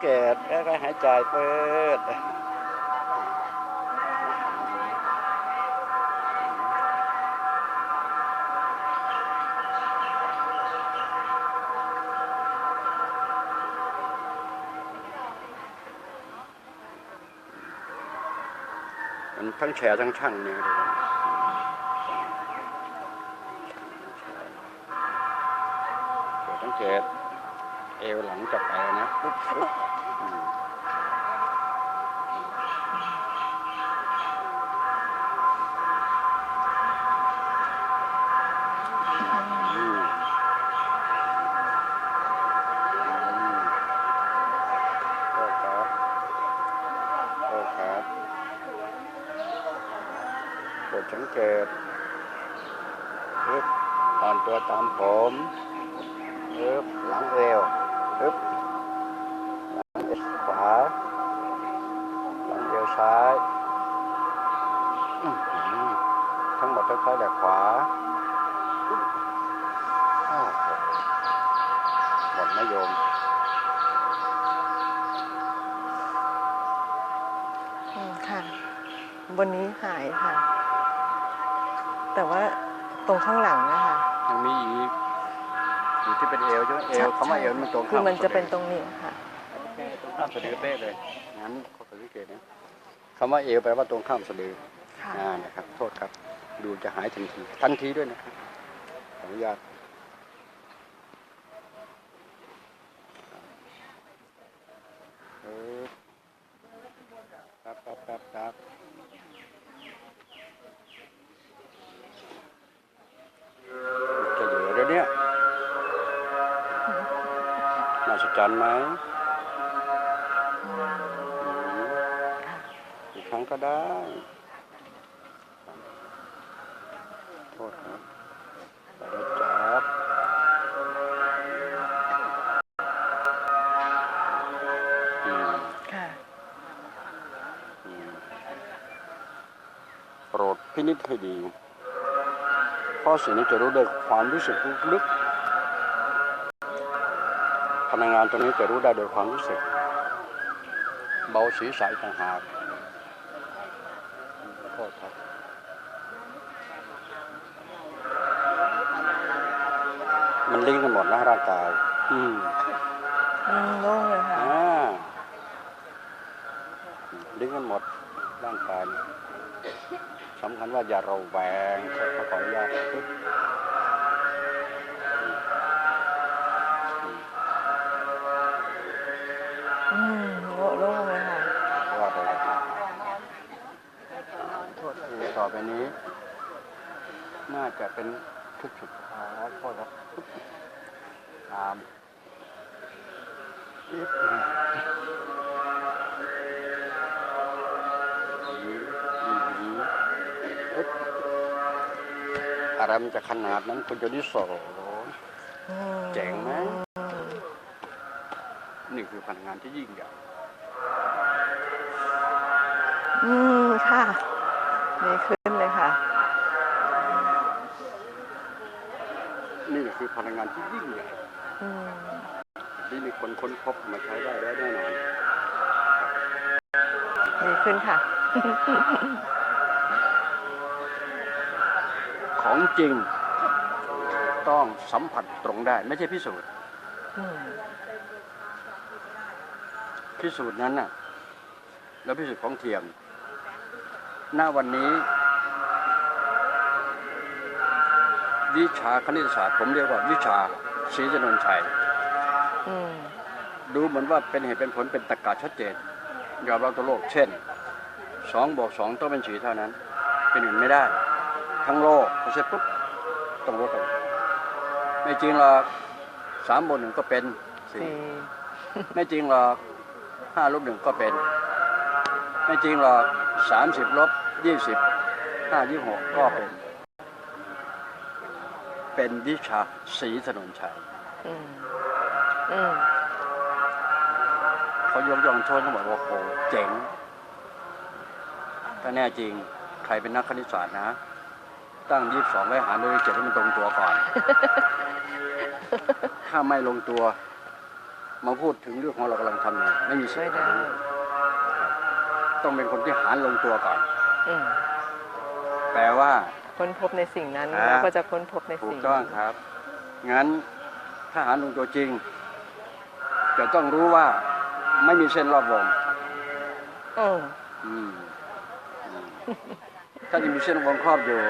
เกตแล้วก็หายใจเปิดมันทั้งแฉทั้งช่างเนี่ยเกิดสังเกตเอ วหลังจะไปนะปุ๊บปุ๊บอืมอืมอืมโอ้คโอ้ครับกดสังเกตอ่อนตัวตามผมปึ๊บหลังเอวปึ๊บหลังเอวขวา หลังเอวซ้ายอื้อหือทั้งหมดค่อยๆแต่ ขวาปึ๊บอ้าวหมดไม่โยมอืมค่ะ บนนี้หายค่ะ แต่ว่าตรงข้างหลังนะคะ ยังมีอีกอยู่ที่เป็นเอวใช่ไหมเอวคำว่าเอวมันตรงคือข้ามมันจะเป็นสะดือตรงนี้ค่ะตรงข้ามสะดือเป๊ะเลยงั้นขอสังเกตนะคำว่าเอวแปลว่าตรงข้ามสะดือค่ะอ่านะครับ โทษครับ ดูจะหายทันทีทันทีด้วยนะครับขออนุญาตเออครับครับครับครับจะเหลือแล้วเนี่ยน่าสนใจรรย์ไหมอืมอีกครั้งก็ได้ พินิจให้ดี เพราะสิ่งนี้จะรู้ด้วยความรู้สึกลึกๆพนักงานตัวนี้จะรู้ได้โดยความรู้สึก เบาศีรษะอีกต่างหากขอโทษครับมันลิงก์กันหมดนะร่างกาย อืมอืมโล่งเลยค่ะอ่าลิงก์กันหมด ร่างกายสำคัญว่าอย่าเระแวงขอขออนุญาตอืมโล่งเลยค่ะว่าไปครับโทษทีต่อไปนี้ น่าจะเป็นชุดสุดท้ายโทษครับตาม อะไรมันจะขนาดนั้นคุณจะดิโสอืมเจ๋งไหมอืมนี่คือพลังงานที่ยิ่งใหญ่อืมค่ะดีขึ้นเลยค่ะ นี่คือพลังงานที่ยิ่งใหญ่อืมที่มีคนค้นพบมาใช้ได้แล้วแน่นอน ดีขึ้นค่ะ ของจริง ต้องสัมผัสตรงได้ ไม่ใช่พิสูจน์อืมพิสูจน์นั้นน่ะ แล้วพิสูจน์ของเทียม หน้าวันนี้ วิชาคณิตศาสตร์ ผมเรียกว่าวิชาศรีจนนชัยอืมดูเหมือนว่าเป็นเหตุเป็นผลเป็นตรรกะชัดเจนยอมรับตัวโลก เช่นสองบวกสองต้องเป็นสีเท่านั้น เป็นอื่นไม่ได้ ทั้งโลกพอเสร็จปุ๊บต้องลดกันไม่จริงหรอกสามบวกหนึ่งก็เป็นสี่สี่ไม่จริงหรอกห้าลบหนึ่งก็เป็น ไม่จริงหรอกสามสิบลบยี่สิบห้ายี่หกก็เป็น เป็นวิชาสีถนนชัยอืมอืมเขายกย่องโทษเขาบอกว่าโอ้โหเจ๋งถ้าแน่จริง ใครเป็นนักคณิตศาสตร์นะ ตั้งยี่สิบสองไว้หารด้วยเจ็ดให้มันตรงตัวก่อน ถ้าไม่ลงตัว มาพูดถึงเรื่องของเรากำลังทำอยู่ไม่มีสิทไม่ธิ์ได้รู้ต้องเป็นคนที่หารลงตัวก่อน อืมแปลว่า ค้นพบในสิ่งนั้นครับแล้วก็จะค้นพบในถูกสิ่งต้องครับ งั้นถ้าหารลงตัวจริง จะต้องรู้ว่าไม่มีเส้นรอบวง อืมอืมอืมถ้ายังมีเส้นวงครอบอยู่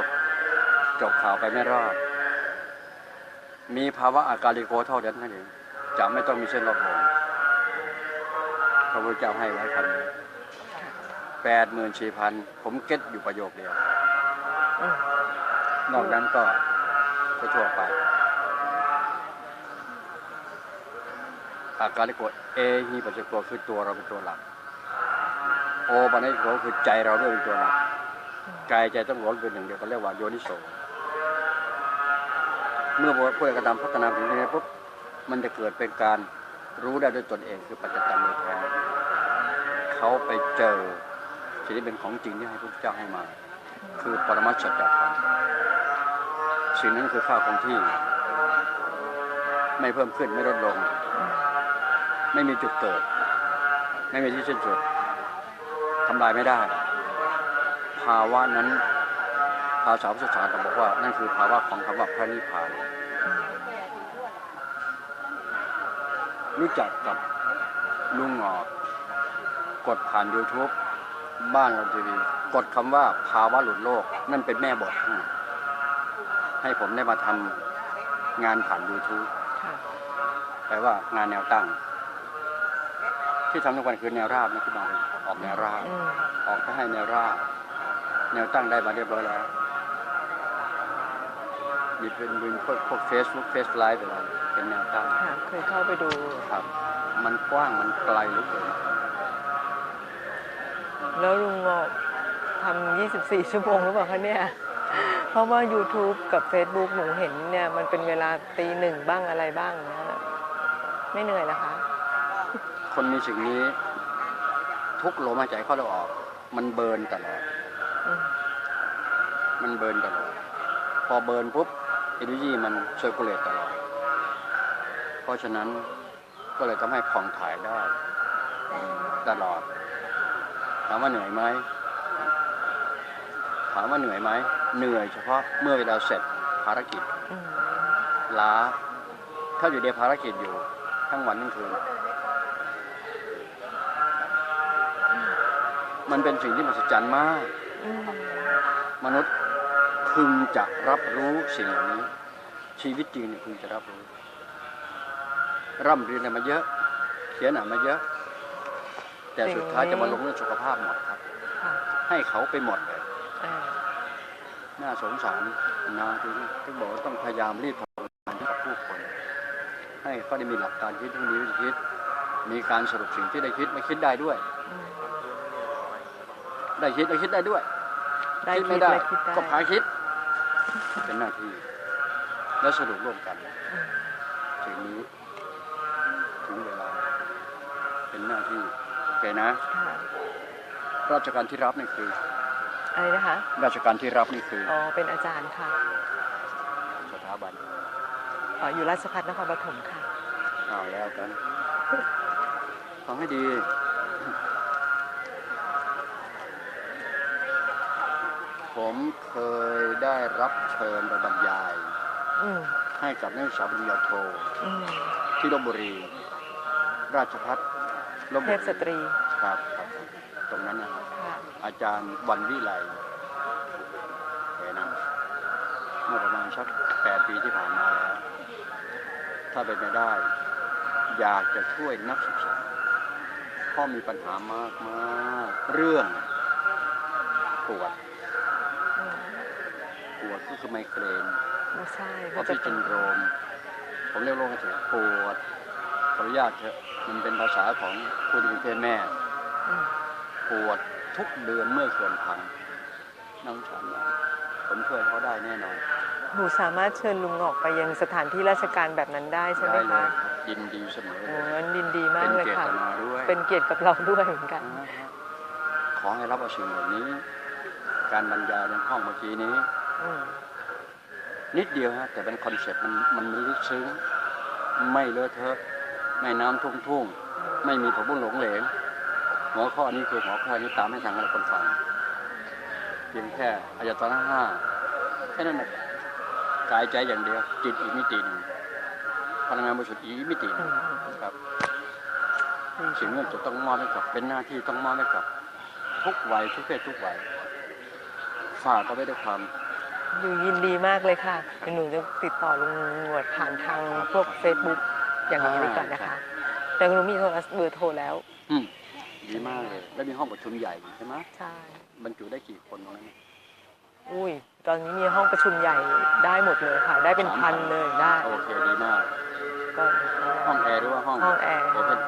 จบข่าวไปไม่รอด มีภาวะอาการลิโกเท่านั้นนั่นเองจะไม่ต้องมีเส้นรอบวงพระพุทธเจ้าให้ไว้คำนี้แปดหมื่นสี่พันผมเก็ตอยู่ประโยคเดียวอืมนอกนั้นก็ทั่วไป อาการลิโกเอฮีปัจจโกคือตัวเราเป็นตัวหลัก โอปัญญิโกคือใจเราด้วยเป็นตัวหลักกายใจต้องรวมเป็นหนึ่งเดียวกันเรียกว่าโยนิโส เมื่อผู้ใดกระทำพัฒนาถึงนี้ปุ๊บมันจะเกิดเป็นการรู้ได้ด้วยตนเองคือปัจจตังโดยแท้เขาไปเจอสิ่งที่เป็นของจริงที่ให้พระเจ้าให้มา คือปรมัตถสัจธรรมสิ่งนั้นคือข้าวของที่ ไม่เพิ่มขึ้นไม่ลดลง ไม่มีจุดเกิด ไม่มีที่สิ้นสุดทำลายไม่ได้ ภาวะนั้นภาษาพุทธศาสนาบอกว่า นั่นคือภาวะของคำว่าพระนิพพาน รู้จักกับลุงหงอกกดผ่าน YouTube บ้านเราทีวีกดคำว่าภาวะหลุดโลก นั่นเป็นแม่บทให้ให้ผมได้มาทำงานผ่าน YouTube ค่ะแปลว่างานแนวตั้ง ที่ทำทุกวันคือแนวราบนะที่บางออกแนวราบอืมออกไปให้แนวราบ แนวตั้งได้มาเรียบร้อยแล้ว มีเป็นเป็นพวกพวกเฟซบุ๊กเฟซไลฟ์อะไรเป็นแนวตั้งค่ะเคยเข้าไปดูครับ มันกว้างมันไกลเหลือเกินแล้วลุงงอกทำ24 ชั่วโมงหรือเปล่าคะเนี่ย เพราะว่า YouTube กับ Facebook หนูเห็นเนี่ย มันเป็นเวลาตีหนึ่งบ้างอะไรบ้างเนี่ยไม่เหนื่อยนะคะ คนมีสิ่งนี้ ทุกลมหายใจเข้าและออก มันเบิร์นตลอดอืมมันเบิร์นตลอด พอเบิร์นปุ๊บ เอเนจีมันเซอร์คูลเลตตลอด เพราะฉะนั้นก็เลยทำให้ผ่องถ่ายได้ตลอด ถามว่าเหนื่อยไหม ถามว่าเหนื่อยไหม เหนื่อยเฉพาะเมื่อเวลาเสร็จภารกิจอืมล้า ถ้าอยู่ในภารกิจอยู่ ทั้งวันทั้งคืน มันเป็นสิ่งที่มหัศจรรย์มากอืมมนุษย์ พึงจะรับรู้สิ่งเหล่านี้ ชีวิตจริงเนี่ยพึงจะรับรู้ ร่ำเรียนอะไรมาเยอะ เขียนอ่านมาเยอะ แต่สุดท้ายจะมาลงเรื่องสุขภาพหมดครับค่ะให้เขาไปหมดเลยอ่าน่าสงสารนะที่ที่บอกว่าต้องพยายามรีบทำงานให้กับผู้คน ให้เขาได้มีหลักการคิดที่มีวิธีคิด มีการสรุปสิ่งที่ได้คิดมาคิดได้ด้วยอืมได้คิดได้คิดได้ด้วยได้คิดคิไม่ดได้และคิดได้ก็พาคิด เป็นหน้าที่ และสรุปร่วมกันอืมถึงนี้ ถึงเวลา เป็นหน้าที่ โอเคนะ ค่ะราชการที่รับนี่คือ อะไรนะคะ ราชการที่รับนี่คือ อ๋อ เป็นอาจารย์ค่ะสถาบันอ๋ออยู่ราชภัฏนครปฐมค่ะ เอาแล้วกัน ฟังให้ดี ผมเคยได้รับเชิญไปบรรยาย อืมให้กับนักศึกษาปริญญาโท อืมที่ลบบุรี ราชพัฒลบเทบุพสตรีครับครับตรงนั้นนะครับ ค่ะอาจารย์วันวิไลเห็นนะเมื่อประมาณสักแปดปีที่ผ่านมาแล้ว ถ้าเป็นไปได้ อยากจะช่วยนักศึกษาเพราะมีปัญหามากมากๆเรื่องปวดอืมปวด ก็คือไมเกรนไม่ใช่อก็อฟจะฟิศเป็ซินนโดรมผมเรียกโรคกระเถปวดขออนุญาตเถอะมันเป็นภาษาของผู้ที่เป็นเพศแม่อืมปวดทุกเดือนเมื่อเกินพันน้องฉันว่าผมช่วยเขาได้แน่นอนหนูสามารถเชิญลุงออกไปยังสถานที่ราชการแบบนั้นได้ใช่ไหมได้เลคะยครับยินดีเสมอโอ้เลยงั้นดินดีมาเป็กนเลยเกียรค่ะติมาด้วยเป็นเกียรติกับเราด้วยเหมือนกันอ่าฮะขอให้รับเอาสิ่งเหล่านี้ การบรรยายในห้องเมื่อกี้นี้อืม นิดเดียวฮะแต่เป็นคอนเซ็ปต์มันมันมลึกซึ้งไม่เลอะเทอะแม่น้ำทุ่งทุ่งไม่มีผักบุ้งหลงเหลงหัวข้อนี้คือหัวข้อนี้ตามให้ทางเรคนฟังเพียงแค่อายตนะห้าแค่นั้นแหละกายใจอย่างเดียว จิตอีกมิติหนึ่งพลังงานบริสุทธิ์อีกมิติหนึ่งครับสิ่งนี้จะต้องมอบให้กับ เป็นหน้าที่ต้องมอบให้กับ ทุกวัยทุกเพศทุกวัยฝากก็ไว้ด้วยความ อยู่ยินดีมากเลยค่ะเดี๋ยวหนูจะติดต่อลุงหนวดผ่านทางพวก Facebook อย่างนี้ดีกว่านะคะ แต่หนูมีโทรศัพท์เบอร์โทรแล้ว อืมดีมากเลย แล้วมีห้องประชุมใหญ่ใช่ไหมใช่ บรรจุได้กี่คนตรงนั้นอุ้ย ตอนนี้มีห้องประชุมใหญ่ได้หมดเลยค่ะ ได้เป็นพันเลยได้โอเคดีมาก ก็ห้องแอร์หรือว่าห้องห้องแอร์โอเพน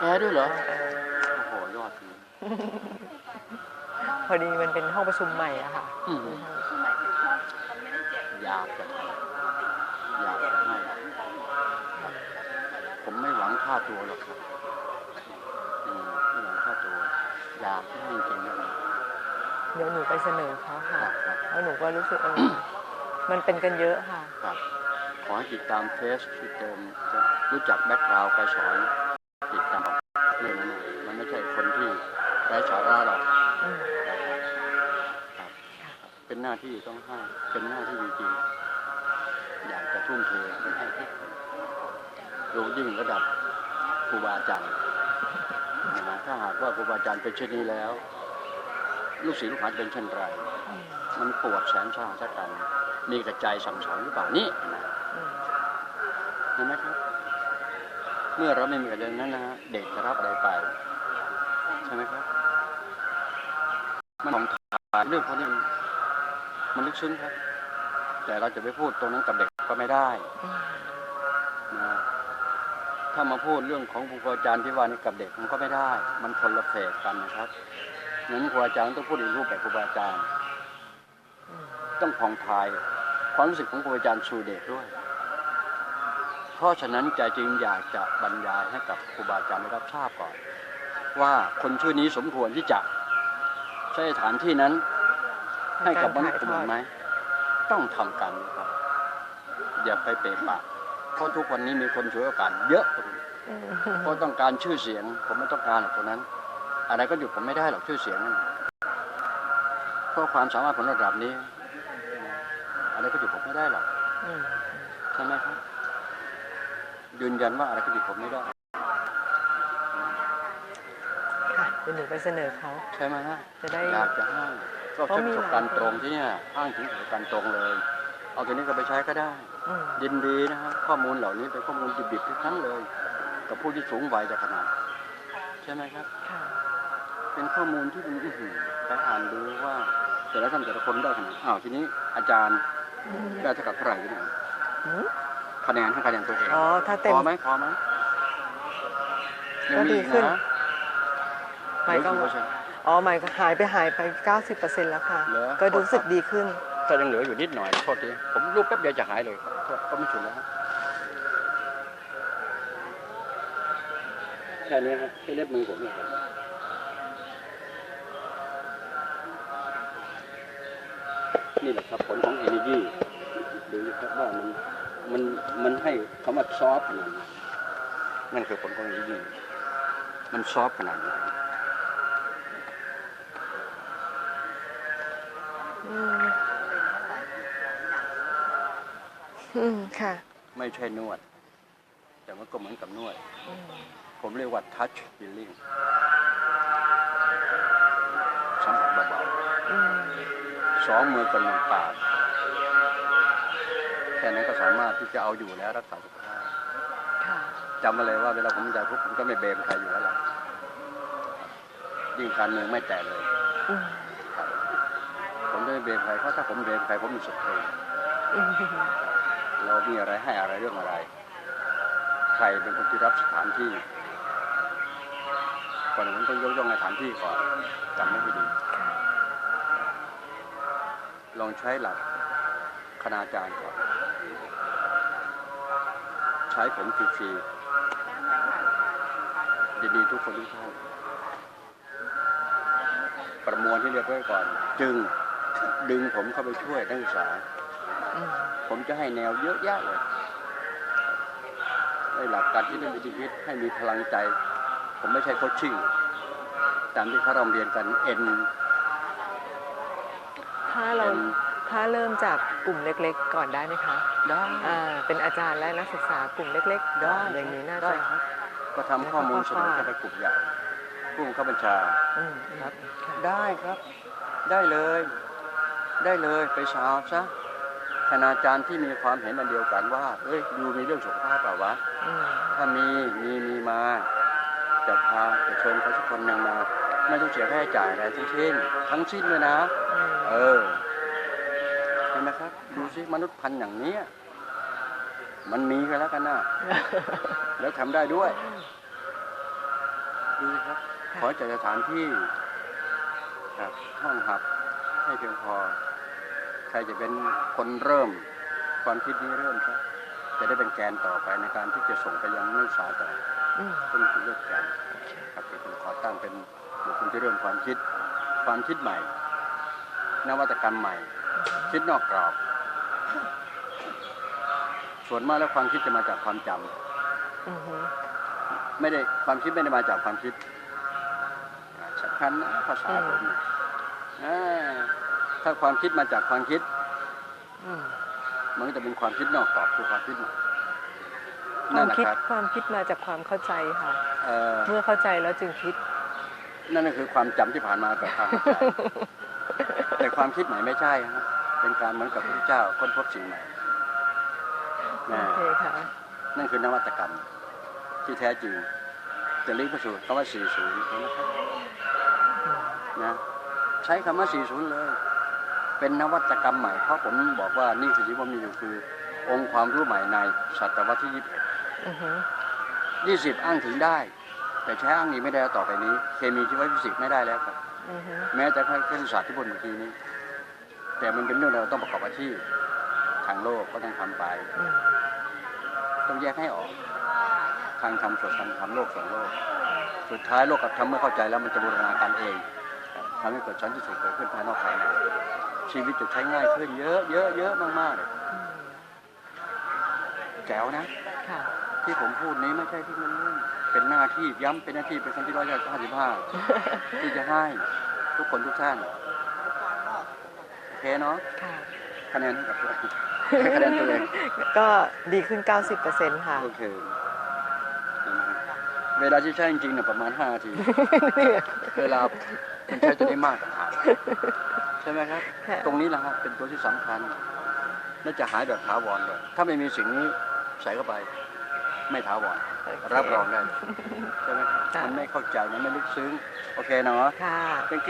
แอร์ด้วยเหรอห้องแอร์โอ้โหยอดจริงพอดีมันเป็นห้องประชุมใหม่อะค่ะ อืม อยากจะอยากจะให้ผมไม่หวังค่าตัวหรอกครับอืมไม่หวังค่าตัว อยากให้จริงๆนะเดี๋ยวหนูไปเสนอเขาคค่ะรับครับแล้วหนูก็รู้สึกเออมันเป็นกันเยอะค่ะครับขอให้ติดตามเฟซที่เติมจะรู้จักแบ็คกราวด์ใครสอนติดตามเรื่องนั้นน่ะมันไม่ใช่คนที่ไร้สาระ เป็นหน้าที่ต้องให้ เป็นหน้าที่จริงๆอยากจะทุ่มเทไปให้ทุกคนโดยยิ่งระดับครูบาอาจารย์นะถ้าหากว่าครูบาอาจารย์เป็นเช่นนี้แล้ว ลูกศิษย์ลูกหาเป็นเช่นไร มันปวดแสนสาหัสกัน มีกระใจสั่งสอนหรือเปล่านี่นะอืมเห็นไหมครับ เมื่อเราไม่มีกระใจนั้นนะฮะเด็กจะรับอะไรไป ใช่ไหมครับ มันของทายเรื่องพวกนี้ มันลึกซึ้งครับ แต่เราจะไปพูดตรงนั้นกับเด็กก็ไม่ได้นะถ้ามาพูดเรื่องของครูอาจารย์ที่ว่านี่กับเด็กมันก็ไม่ได้ มันคนละเฟสกันนะครับงั้นครูอาจารย์ต้องพูดอีกรูปแบบครูอาจารย์ ต้องผ่องทายความรู้สึกของครูอาจารย์สู่เด็กด้วย เพราะฉะนั้นใจจริงอยากจะบรรยายให้กับครูบาอาจารย์ได้รับทราบก่อน ว่าคนชื่อนี้สมควรที่จะใช้สถานที่นั้น ให้กับมนุษย์คนอื่นไหมต้องทำกันนะครับ อย่าไปเปะปะเพราะทุกวันนี้มีคนช่วยโอกาสเยอะอืมเพราะต้องการชื่อเสียง ผมไม่ต้องการหรอกตรงนั้น อะไรก็หยุดผมไม่ได้หรอกชื่อเสียงนั่นเพราะความสามารถของระดับนี้อะไรก็หยุดผมไม่ได้หรอกอืมใช่ไหมครับยืนยันว่าอะไรก็หยุดผมไม่ได้ค่ะเดี๋ยวหนูไปเสนอเขาใช่ไหมฮะจะได้อยากจะให้ ก็เพราะใช้มีประสบการณ์หลายคนตรงที่เนี่ยอ้างถึงประสบการณ์ตรงเลย เอาตัวนี้ก็ไปใช้ก็ได้อืมยินดีนะฮะข้อมูลเหล่านี้เป็นข้อมูลดิบๆทั้งนั้นเลย กับผู้ที่สูงวัยจะขนาด ใช่ไหมครับค่ะเป็นข้อมูลที่มันอื้อหือไปอ่านดูว่าแต่ละท่านแต่ละคนได้ขนาดอ้าวทีนี้อาจารย์ได้เท่ากับเท่าไหร่เนี่ยอืมคะแนนให้คะแนนตัวเองอ๋อถ้าเต็มพอไหมพอไหมก็ดีขึ้นยังมีอีะหมายก็เหลื อกี่เปอร์เซ็นต์อ๋อหมายก็หายไปหายไป 90%แล้วค่ะ เหรอ ก็รู้สึกดีขึ้น ถ้ายังเหลืออยู่นิดหน่อยโทษทีผมรูปแป๊บเดียวจะหายเลยครับก็ไม่ฉุนแล้วฮะแค่นี้ครับแค่เล็บมือผมเนี่ยครับนี่แหละครับผลของ energy ดูนะครับว่ามันมันมันให้คำว่าซอฟขนาดไหนนั่นคือผลของ energy มันซอฟขนาดไหน อืมค่ะ ไม่ใช่นวด แต่มันก็เหมือนกับนวด อืมผมเรียกว่า touch healing สัมผัสเบาอืมๆสองมือกับหนึ่งปากแค่นั้นก็สามารถที่จะเอาอยู่แล้วรักษาสุขภาพค่ะ จำมาเลยว่าเวลาผมใจปุ๊บผมก็ไม่เบมใครอยู่แล้วล่ะยิ่งการเมืองไม่แตะเลย อืมครับผมจะไม่เบมใครเพราะถ้าผมเบมใครผมมีศัตรู อืม เรามีอะไรให้อะไรเรื่องอะไร ใครเป็นคนที่รับสถานที่ก่อนอื่นต้องยกย่องในสถานที่ก่อนจำไม่ดี ลองใช้หลักคณาจารย์ก่อน ใช้ผมฟรีๆดีๆทุกคนทุกท่านประมวลที่เรียบร้อยก่อน จึงดึงผมเข้าไปช่วยนักศึกษา ผมจะให้แนวเยอะแยะเลยแในหลักการที่ได้วิธีคิดให้มีพลังใจ ผมไม่ใช่โคชชิ่งตามที่เขาเราเรียนกันเอ็นถ้าเราถ้าเริ่มจากกลุ่มเล็กๆ ก่อนได้ไหมคะได้อ่าเป็นอาจารย์และนักศึกษากลุ่มเล็กๆได้อย่างนี้น่าได้จะครับก็ทำข้อมูลเสนอเข้าไปกลุ่มใหญ่ผู้บังคับบัญชาอืมครับค่ะได้ครับ ได้เลย ได้เลยไปสาวซะ คณาจารย์ที่มีความเห็นอันเดียวกันว่า เอ้ยยูมีเรื่องสุขภาพเปล่าวะอืมถ้ามีมีมีมาจะพาจะเชิญเขาสักคนหนึ่งมา ไม่ต้องเสียค่าใช้จ่ายอะไรทั้งสิ้นทั้งสิ้นเลยนะอืมเออเห็นไหมครับ ดูสิมนุษย์พันธุ์อย่างเนี้ยมันมีกันแล้วกันนะแล้วทำได้ด้วยดูสิครับ ขอจัดสถานที่ครับห้องหับให้เพียงพอ ใครจะเป็นคนเริ่มความคิดนี้เริ่มครับจะได้เป็นแกนต่อไปในการที่จะส่งไปยังนักศึกษาต่ออืมซึ่งคือเลือกแกนครับเป็นคนขอตั้งเป็นบุคคลที่เริ่มความคิด ความคิดใหม่ นวัตกรรมใหม่ คิดนอกกรอบ ส่วนมากแล้วความคิดจะมาจากความจำอืมฮึไม่ได้ความคิดไม่ได้มาจากความคิดอ่าสำคัญนะภาษาผมเนี่ยอ่า ถ้าความคิดมาจากความคิดอืมมันก็จะเป็นความคิดนอกกรอบคือความคิดใหม่ควานั่นมแหละคิดครับความคิดมาจากความเข้าใจค่ะเอ่อเมื่อเข้าใจแล้วจึงคิด นั่นก็คือความจำที่ผ่านมากับความเข้าใจแต่ความคิดใหม่ไม่ใช่ครับเป็นการเหมือนกับพระเจ้าค้นพบสิ่งใหม่โอนะเคค่ะนั่นคือนวัตกรรม ที่แท้จริงจะลิงก์ไปสู่คำว่า 40นะครับนะใช้คำว่า 40 เลย เป็นนวัตกรรมใหม่ เพราะผมบอกว่านี่คือที่ผมมีอยู่คือ องค์ความรู้ใหม่ในศตวรรษที่อือฮึ21 20อ้างถึงได้ แต่ใช้อ้างนี้ไม่ได้แล้วต่อไปนี้ เคมีชีวฟิสิกส์ไม่ได้แล้วครับอือฮึแม้จะแค่คณิตศาสตร์ที่บนเมื่อกี้นี้ แต่มันเป็นเรื่องเราต้องประกอบอาชีพทางโลกก็ต้องทำไปอืมต้องแยกให้ออกทางธรรมส่วนทางธรรมโลกส่วนโลก สุดท้ายโลกกับธรรมเมื่อเข้าใจแล้วมันจะบูรณาการเองครับทำให้เกิดสันติสุขเกิดขึ้นภายนอกภายใน ชีวิตจะใช้ง่ายขึ้นเยอะเยอะเยอะมากๆเลยอืมแจ๋วนะ ค่ะ ที่ผมพูดนี้ไม่ใช่ที่มันเล่นเป็นหน้าที่ย้ำเป็นหน้าที่เป็นครั้งที่ร้อยห้าสิบห้าที่จะให้ทุกคนทุกท่านโอเคเนาะค่ะ คะแนนให้กับตัวเองให้คะแนนตัวเองก็ดีขึ้น 90%ค่ะ โอเคเวลาที่ใช้จริงๆเนี่ยประมาณ5นาที เวลามันใช้จะได้มากกว่าหากใช่ไหมครับค่ะตรงนี้แหละครับเป็นตัวที่สำคัญและจะหายแบบถาวรเลยถ้าไม่มีสิ่งนี้ใส่เข้าไป ไม่ถาวรรับรองได้ใช่ไหมครับค่ะมันไม่เข้าใจมันไม่ลึกซึ้ง โอเคเนาะค่ะ thank you